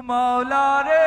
মৌলা রে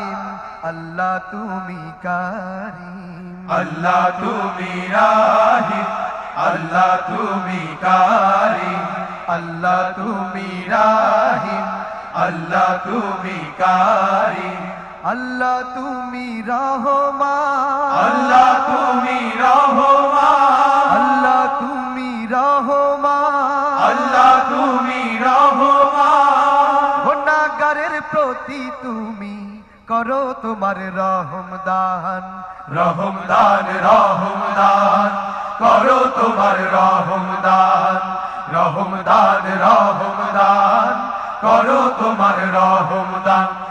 আল্লাহ তুমি কারিম। আল্লাহ তুমি রাহিম। আল্লাহ তুমি কারিম। আল্লাহ তুমি রাহিম। আল্লাহ তুমি কারিম। আল্লাহ তুমি রহমান। আল্লাহ তুমি রহমান। আল্লাহ তুমি রহমান। আল্লাহ তুমি রহমান। গুনাহগারের প্রতি তুমি করো তোমার রহম দান। রহম দান রহম দান। করো তোমার রহম দান। রহম দান রহম দান। করো তোমার রহম দান।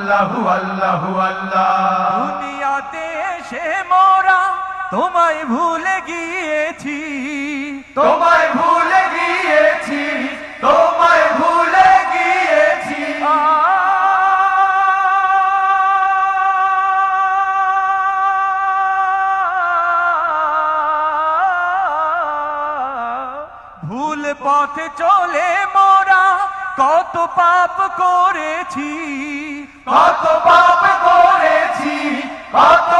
আল্লাহু আল্লাহু আল্লাহ। দুনিয়াতে এসে মোরা তোমায় ভুলে গিয়েছি। তোমায় ভুলে গিয়েছি তোমায় ভুলে গিয়েছি। ভুল পথে চলে মোরা কত পাপ করেছি। কত পাপ করেছি কত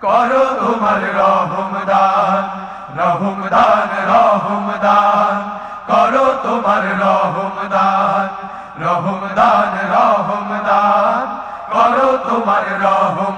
করো তোমার রহম দান রহম দান রহম দান। করো তোমার রহম দান রহম দান রহম দান। করো তোমার রহম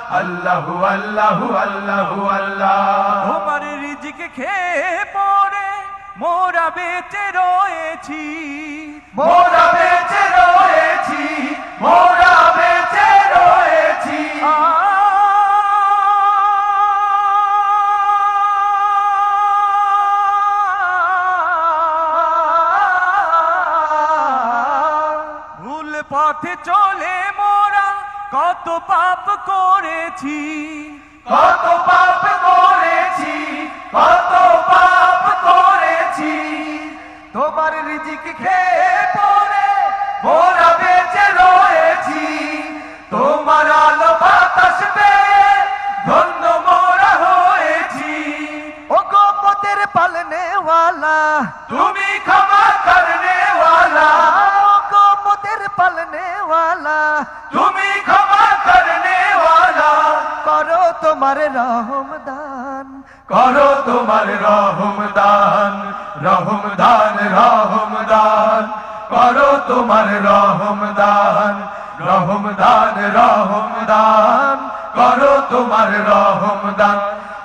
আল্লাহ আল্লাহু আল্লাহু আল্লাহু। তোমার রিজিক খেয়ে পড়ে মোরা বেঁচে রয়েছি। মোরা বেঁচে রয়েছি মোরা বেঁচে রয়েছি। ভুল পথে চলে মোরা কত পাপ করেছি। কত পাপ করেছি কত পাপ করেছি। তোমার রিজিক খেয়ে পড়ে মোরা বেঁচে রয়েছি। তোমার আলো বাতাস পেয়ে ধন্য মোরা হয়েছি। ও গোপতের পালনে ওয়ালা তুমি ক্ষমা করনে वाला ও গোপতের পালনে ওয়ালা তুমি তোমার রহম করো তোমার রহম দান রহম দান রহম দান। করো তোমার রহম দান রহম দান রহম দান। করো তোমার রহম দান।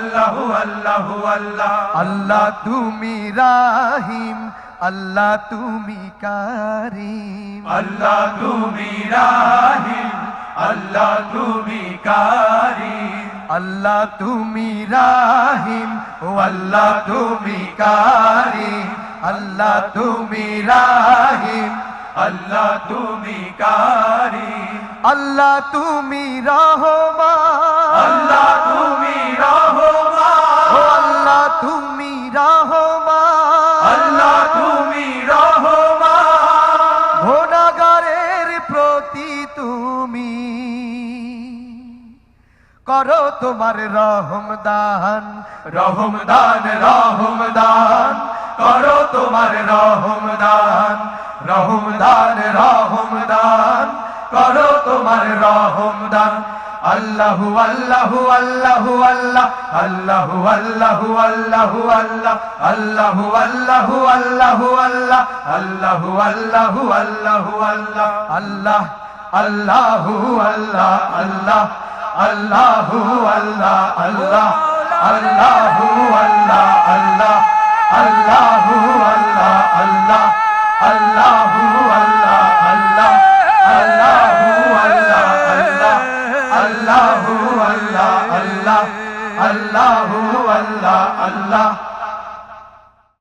আল্লাহু আল্লাহু আল্লাহ। আল্লাহ তুমি রাহিম আল্লাহ তুমি কারিম। আল্লাহ তুমি রাহিম আল্লাহ তুমি কারিম। আল্লাহ তুমি রাহিম ও আল্লাহ তুমি কারিম। আল্লাহ তুমি রাহিম আল্লাহ তুমি কারি। আল্লাহ তুমি রহমা আল্লাহ তুমি রহমা আল্লাহ তুমি রহমা আল্লাহ তুমি রহমা ভোনাগারের প্রতি তুমি করো তোমার রহমদান রহমদান রহমদান করো তোমার রহমদান দান রহম দান রহম দান। করো তোমার রহম দান। আল্লাহু আল্লাহু আল্লাহু, আল্লাহ, আল্লাহু। আল্লাহু আল্লাহু, আল্লাহ, আল্লাহু। আল্লাহু আল্লাহু, আল্লাহ, আল্লাহু। আল্লাহু আল্লাহু, আল্লাহ আল্লাহ। আল্লাহু, আল্লাহ আল্লাহ, আল্লাহু। আল্লাহ আল্লাহ, আল্লাহু। আল্লাহ আল্লাহ, আল্লাহু। আল্লাহ আল্লাহ, আল্লাহু।